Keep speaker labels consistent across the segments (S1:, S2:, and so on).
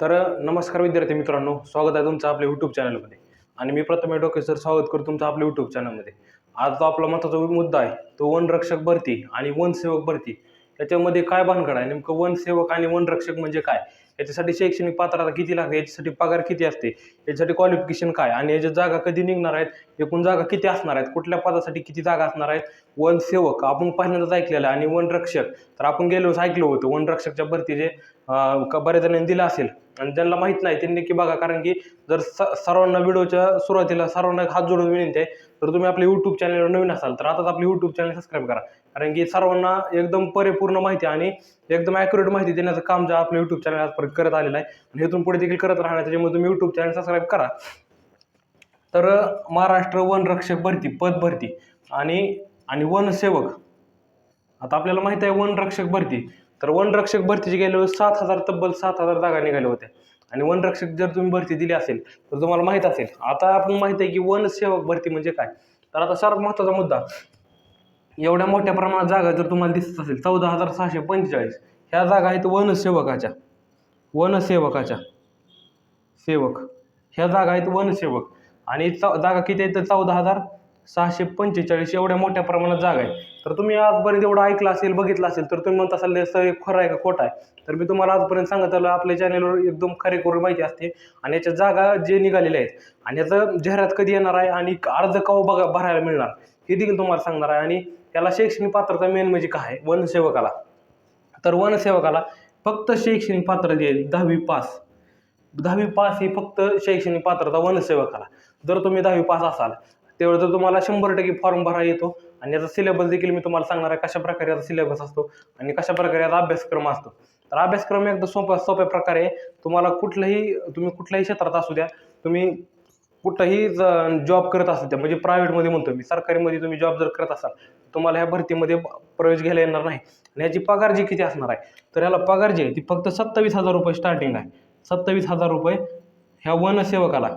S1: तर नमस्कार विद्यार्थी मित्रांनो स्वागत आहे तुमचं आपल्या यूट्यूब चॅनलमध्ये आणि मी प्रथम डोके सर स्वागत करतो तुमचं आपल्या यूट्यूब चॅनलमध्ये आज जो आपला महत्त्वाचा मुद्दा आहे तो वनरक्षक भरती आणि वनसेवक भरती. याच्यामध्ये काय भानगड आहे? नेमकं वनसेवक आणि वनरक्षक म्हणजे काय? याच्यासाठी शैक्षणिक पात्रता किती लागते? याच्यासाठी पगार किती असते? याच्यासाठी क्वालिफिकेशन काय? आणि याच्या जागा कधी निघणार आहेत? एकूण जागा किती असणार आहेत? कुठल्या पदासाठी किती जागा असणार आहेत? वनसेवक आपण पहिल्यांदाच ऐकलेलं आहे. आणि वनरक्षक तर आपण गेलो ऐकलो होतो वनरक्षकच्या भरती जे बऱ्याच जणांनी दिलं असेल. आणि ज्यांना माहीत नाही त्यांनी की बघा कारण की जर स सर्वांना व्हिडिओच्या सुरुवातीला सर्वांना हात जोडून विनंती आहे तर तुम्ही आपल्या यूट्यूब चॅनलवर नवीन असाल तर आताच आपले यूट्यूब चॅनल सबस्क्राईब करा. कारण की सर्वांना एकदम परिपूर्ण माहिती आणि एकदम ॲक्युरेट माहिती देण्याचं काम जे आपलं यूट्यूब चॅनल आजपर्यंत करत आलेलं आहे आणि इथून पुढे देखील करत राहणार त्याच्यामुळे तुम्ही यूट्यूब चॅनल सबस्क्राईब करा. तर महाराष्ट्र वनरक्षक भरती पद भरती आणि आणि वनसेवक आता आपल्याला माहिती आहे वनरक्षक भरती. तर वनरक्षक भरतीची गेल्यावर सात हजार तब्बल सात हजार जागा निघाल्या होत्या. आणि वनरक्षक जर तुम्ही भरती दिली असेल तर तुम्हाला माहीत असेल आता आपण माहीत आहे की वनसेवक भरती म्हणजे काय? तर आता सर्वात महत्त्वाचा मुद्दा एवढ्या मोठ्या प्रमाणात जागा जर तुम्हाला दिसत असेल चौदा हजार सहाशे पंचेचाळीस ह्या जागा आहेत वनसेवकाच्या वनसेवकाच्या सेवक. ह्या जागा आहेत वनसेवक आणि चौ जागा किती आहेत? तर चौदा हजार सहाशे पंचेचाळीस एवढ्या मोठ्या प्रमाणात जागा आहे. तर तुम्ही आजपर्यंत एवढं ऐकलं असेल बघितलं असेल तर तुम्ही म्हणत असाल सर हे खरं आहे का खोटं आहे? तर मी तुम्हाला आजपर्यंत सांगत आलो आपल्या चॅनलवर एकदम खरेखुरी माहिती असते आणि याच्या जागा जे निघालेल्या आहेत आणि याचं जाहिरात कधी येणार आहे आणि अर्ज कवा बघा भरायला मिळणार हे देखील तुम्हाला सांगणार आहे. आणि त्याला शैक्षणिक पात्रता मेन म्हणजे काय आहे? वनसेवकाला. तर वनसेवकाला फक्त शैक्षणिक पात्रता येईल दहावी पास. दहावी पास ही फक्त शैक्षणिक पात्रता वनसेवकाला. जर तुम्ही दहावी पास असाल तेवढं तर तुम्हाला शंभर टक्के फॉर्म भरा येतो. आणि याचा सिलेबस देखील मी तुम्हाला सांगणार आहे कशा प्रकारे याचा सिलेबस असतो आणि कशा प्रकारे याचा अभ्यासक्रम असतो. तर अभ्यासक्रम एकदम सोप्या सोप्या प्रकारे तुम्हाला कुठलंही तुम्ही कुठल्याही क्षेत्रात असू द्या तुम्ही कुठंही जॉब करत असाल त्या म्हणजे प्रायव्हेटमध्ये म्हणतो मी सरकारीमध्ये तुम्ही जॉब जर करत असाल तुम्हाला ह्या भरतीमध्ये प्रवेश घ्यायला येणार नाही. आणि ह्याची पगार जी किती असणार आहे तर ह्याला पगार जी आहे ती फक्त सत्तावीस हजार रुपये स्टार्टिंग आहे. सत्तावीस हजार रुपये ह्या वनसेवकाला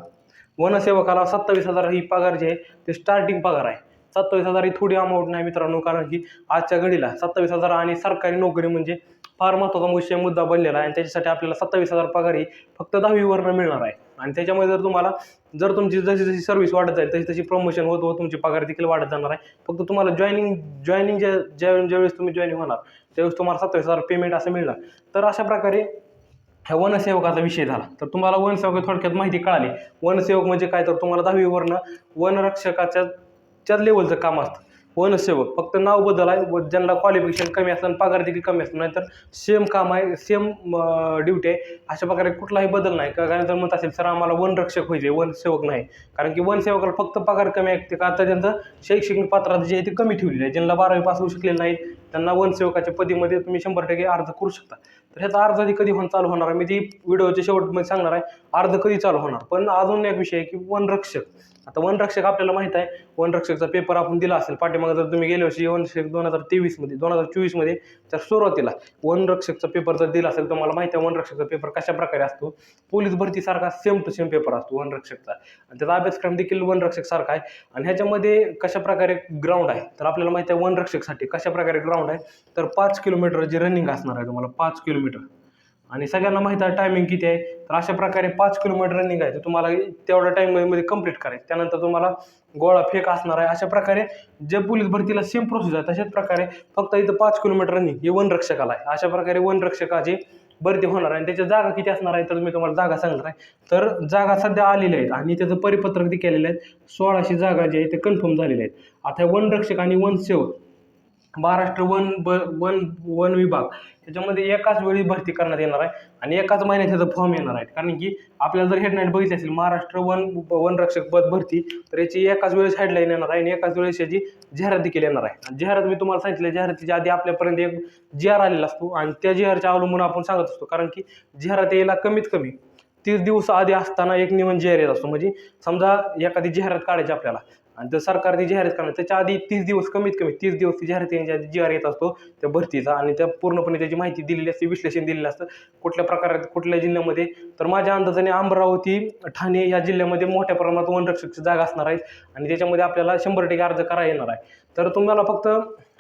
S1: वनसेवकाला सत्तावीस हजार ही पगार जी आहे ते स्टार्टिंग पगार आहे. सत्तावीस हजार ही थोडी अमाऊंट नाही मित्रांनो कारण की आजच्या घडीला सत्तावीस हजार आणि सरकारी नोकरी म्हणजे फार महत्त्वाचा विषय मुद्दा बनलेला आहे. आणि त्याच्यासाठी आपल्याला सत्तावीस हजार पगार ही फक्त दहावीवरनं मिळणार आहे. आणि त्याच्यामुळे जर तुम्हाला जर तुमची जशी जशी सर्व्हिस वाढत जाईल तशी तशी प्रमोशन होत होत तुमची पगार देखील वाढत जाणार आहे. फक्त तुम्हाला जॉईनिंग जॉईनिंग ज्या ज्या ज्यावेळेस तुम्ही जॉईनिंग होणार त्यावेळेस तुम्हाला सत्तावीस हजार पेमेंट असं मिळणार. तर अशा प्रकारे ह्या वनसेवकाचा विषय झाला. तर तुम्हाला वनसेवक थोडक्यात माहिती कळाली. वनसेवक म्हणजे काय? तर तुम्हाला दहावीवरनं वनरक्षकाच्या च्या लेवलचं काम असतं. वनसेवक फक्त नाव बदल आहे व ज्यांना क्वालिफिकेशन कमी असतं आणि पगार देखील कमी असतो. नाहीतर सेम काम आहे सेम ड्युटी आहे. अशा प्रकारे कुठलाही बदल नाही. का कारण जर म्हणत असेल सर आम्हाला वनरक्षक व्हायचे वनसेवक नाही. कारण की वनसेवकाला फक्त पगार कमी आहे. ते का आता त्यांचं शैक्षणिक पात्रता जी आहे ती कमी ठेवलेली आहे ज्यांना बारावी पास होऊ शकलेले नाहीत त्यांना वनसेवकाच्या पदीमध्ये तुम्ही शंभर टक्के अर्ज करू शकता. तर ह्याचा अर्ज आधी कधी होऊन चालू होणार आहे? मी ती व्हिडिओच्या शेवटमध्ये सांगणार आहे अर्ज कधी चालू होणार? पण अजून एक विषय आहे की वनरक्षक. आता वनरक्षक आपल्याला माहीत आहे वनरक्षकचा पेपर आपण दिला असेल पाठीमागे जर तुम्ही गेल्या वर्षी वनरक्षक दोन हजार तेवीसमध्ये दोन हजार चोवीसमध्ये तर सुरुवातीला वनरक्षकचा पेपर जर दिला असेल तुम्हाला माहिती आहे वनरक्षकचा पेपर कशा प्रकारे असतो? पोलीस भरतीसारखा सेम टू सेम पेपर असतो वनरक्षकचा. आणि त्याचा अभ्यासक्रम देखील वनरक्षक सारखा आहे. आणि ह्याच्यामध्ये कशा प्रकारे ग्राउंड आहे? तर आपल्याला माहिती आहे वनरक्षकसाठी कशा प्रकारे ग्राउंड आहे तर पाच किलोमीटरची रनिंग असणार आहे तुम्हाला पाच किलोमीटर आणि सगळ्यांना माहिती आहे टायमिंग किती आहे तर अशा प्रकारे पाच किलोमीटर रनिंग आहे तर तुम्हाला तेवढ्या टाईममध्ये कंप्लीट करायचं. त्यानंतर तुम्हाला गोळा फेक असणार आहे अशा प्रकारे जे पोलीस भरतीला सेम प्रोसेस आहे तशाच प्रकारे फक्त इथं पाच किलोमीटर रनिंग हे वनरक्षकाला आहे. अशा प्रकारे वनरक्षकाची भरती होणार आहे. आणि त्याच्या जागा किती असणार आहे तर मी तुम्हाला जागा सांगणार आहे. तर जागा सध्या आलेल्या आहेत आणि त्याचं परिपत्रक देखील केलेलं आहे. सोळाशे जागा जे आहे ते कन्फर्म झालेले आहेत. आता वनरक्षक आणि वनसेवक महाराष्ट्र वन ब वन वन विभाग. त्याच्यामध्ये एकाच वेळी भरती करण्यात येणार आहे आणि एकाच महिन्यात त्याचा फॉर्म येणार आहे. कारण की आपल्याला जर हेडलाईन बघितली असेल महाराष्ट्र वन वनरक्षक पद भरती तर याची एकाच वेळेस हेडलाईन येणार आहे आणि एकाच वेळेस याची जाहिरात देखील येणार आहे. आणि जाहिरात मी तुम्हाला सांगितलं जाहिरातीच्या आधी आपल्यापर्यंत एक जी आर आलेला असतो आणि त्या जी अवलंबून आपण सांगत असतो. कारण की जाहिरात यायला कमीत कमी तीस दिवस आधी असताना एक नियमन जाहीर येत असतो. म्हणजे समजा एखादी जाहिरात काढायची आपल्याला आणि जर सरकारची जाहिरात करणार त्याच्या आधी तीस दिवस कमीत कमी तीस दिवस ती जाहिरात येण्याच्या आधी जी आर येत असतो त्या भरतीचा. आणि त्या पूर्णपणे त्याची माहिती दिलेली असते विश्लेषण दिलेलं असतं. कुठल्या प्रकारात कुठल्या जिल्ह्यामध्ये? तर माझ्या अंदाजाने अमरावती ठाणे या जिल्ह्यामध्ये मोठ्या प्रमाणात वनरक्षकची जागा असणार आहेत. आणि त्याच्यामध्ये आपल्याला शंभर टक्के अर्ज करा येणार आहे. तर तुम्हाला फक्त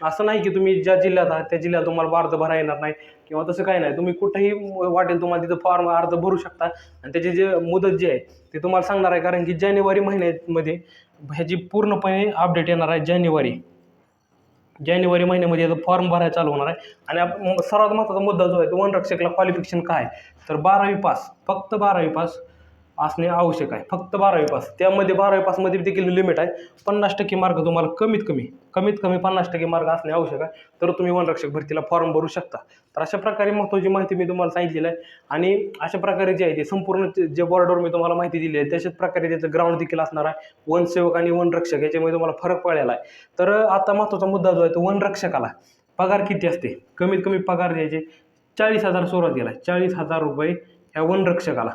S1: असं नाही की तुम्ही ज्या जिल्ह्यात आहात त्या जिल्ह्यात तुम्हाला अर्ज भरा येणार नाही किंवा तसं काही नाही. तुम्ही कुठेही वाटेल तुम्हाला तिथं फॉर्म अर्ज भरू शकता. आणि त्याची जे मुदत जी आहे ते तुम्हाला सांगणार आहे. कारण की जानेवारी महिन्यामध्ये ह्याची पूर्णपणे अपडेट येणार आहे जानेवारी. जानेवारी महिन्यामध्ये याचा फॉर्म भरायला चालू होणार आहे. आणि सर्वात महत्त्वाचा मुद्दा जो आहे तो वनरक्षकला क्वालिफिकेशन काय तर बारावी पास फक्त बारावी पास असणे आवश्यक आहे. फक्त बारावी पास. त्यामध्ये बारावी पासमध्ये देखील लिमिट आहे. पन्नास टक्के मार्क तुम्हाला कमीत कमी कमीत कमी पन्नास टक्के मार्क असणे आवश्यक आहे. तर तुम्ही वनरक्षक भरतीला फॉर्म भरू शकता. तर अशा प्रकारे महत्त्वाची माहिती मी तुम्हाला सांगितलेली आहे. आणि अशा प्रकारे जे आहे ते संपूर्ण जे- बॉर्डरवर मी तुम्हाला माहिती दिली आहे तशाच प्रकारे त्याचं ग्राउंड देखील असणार आहे. वनसेवक आणि वनरक्षक याच्यामध्ये तुम्हाला फरक पडलेला आहे. तर आता महत्त्वाचा मुद्दा जो आहे तो वनरक्षकाला. पगार किती असते? कमीत कमी पगार द्यायचे चाळीस हजार सुरुवातीला आहे. चाळीस हजार रुपये ह्या वनरक्षकाला.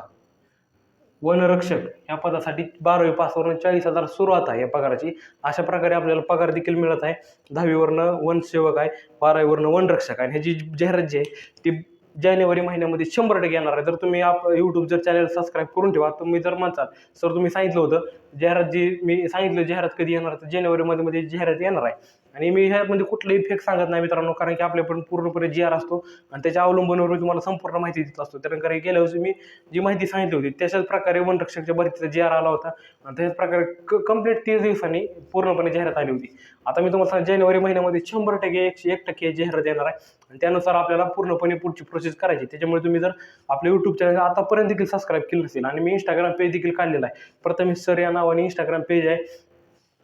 S1: वनरक्षक या पदासाठी बारावी पासवरून चाळीस हजार सुरुवात आहे या पगाराची. अशा प्रकारे आपल्याला पगार देखील मिळत आहे. दहावीवरनं वनसेवक आहे बारावीवरनं वनरक्षक आहे. ह्याची जाहिरात जी आहे ती जानेवारी महिन्यामध्ये शंभर टक्के येणार आहे. जर तुम्ही आप यूट्यूब जर चॅनल सबस्क्राईब करून ठेवा तुम्ही जर म्हणसाल सर तुम्ही सांगितलं होतं जाहिरात जी मी सांगितलं जाहिरात कधी येणार तर जानेवारीमध्ये मध्ये जाहिरात येणार आहे. आणि मी ह्यामध्ये कुठलंही फेक सांगत नाही मित्रांनो कारण की आपल्याकडून पूर्णपणे जी आर असतो आणि त्याच्या अवलंबनावर मी तुम्हाला संपूर्ण माहिती देत असतो. तर कारण गेल्या वर्षी मी जी माहिती सांगितली होती तशाच प्रकारे वनरक्षकच्या भरतीचा जी आर आला होता. आणि त्याच्याच प्रकारे क कंप्लीट तीस दिवसांनी पूर्णपणे जाहिरात आली होती. आता मी तुम्हाला जानेवारी महिन्यामध्ये शंभर टक्के एकशे एक टक्के जाहिरात येणार आहे. आणि त्यानुसार आपल्याला पूर्णपणे पुढची प्रोसेस करायची त्याच्यामुळे तुम्ही जर आपल्या यूट्यूब चॅनल आतापर्यंत देखील सबस्क्राईब केलं नसेल आणि मी इंस्टाग्राम पेज देखील काढलेला आहे. प्रथमेश सर या नावाने इंस्टाग्राम पेज आहे.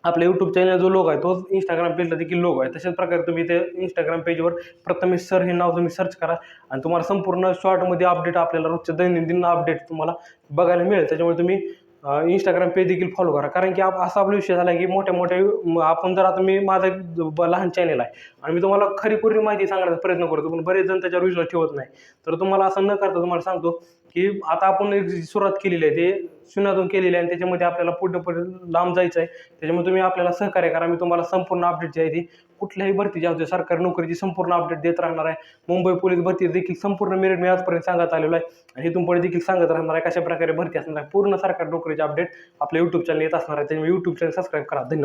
S1: आपल्या यूट्यूब चॅनल जो लोग आहे तोच इंस्टाग्राम पेजला देखील लोग आहे. तशाच प्रकारे तुम्ही ते इंस्टाग्राम पेजवर प्रथमेश सर हे नाव तुम्ही सर्च करा आणि तुम्हाला संपूर्ण शॉर्टमध्ये अपडेट आपल्याला रोजच्या दैनंदिन अपडेट तुम्हाला बघायला मिळेल. त्याच्यामुळे तुम्ही इंस्टाग्राम पेज देखील फॉलो करा. कारण की आप असा आपला विषय झाला की मोठ्या मोठ्या आपण जर आता मी माझा एक लहान चॅनल आहे आणि मी तुम्हाला खरी पूर्ण माहिती सांगण्याचा प्रयत्न करतो पण बरेच जण त्याच्यावर विश्वास ठेवत नाही. तर तुम्हाला असं न करता तुम्हाला सांगतो की आता आपण एक सुरुवात केलेली आहे ते शून्यातून केलेली आहे आणि त्याच्यामध्ये आपल्याला पूर्णपणे लांब जायचं आहे. त्याच्यामुळे तुम्ही आपल्याला सहकार्य करा. मी तुम्हाला संपूर्ण अपडेट जी आहे ती कुठल्याही भरती जाऊ दे सरकारी नोकरीची संपूर्ण अपडेट देत राहणार आहे. मुंबई पोलीस भरती देखील संपूर्ण मेरिट मी आजपर्यंत सांगत आलेलो आहे. आणि इथून पुढे देखील सांगत राहणार आहे कशा प्रकारे भरती असणार आहे. पूर्ण सरकारी नोकरीचे अपडेट आपल्या यूट्यूब चॅनल येत असणार आहे. त्यामुळे यूट्यूब चॅनल सबस्क्राईब करा. धन्यवाद.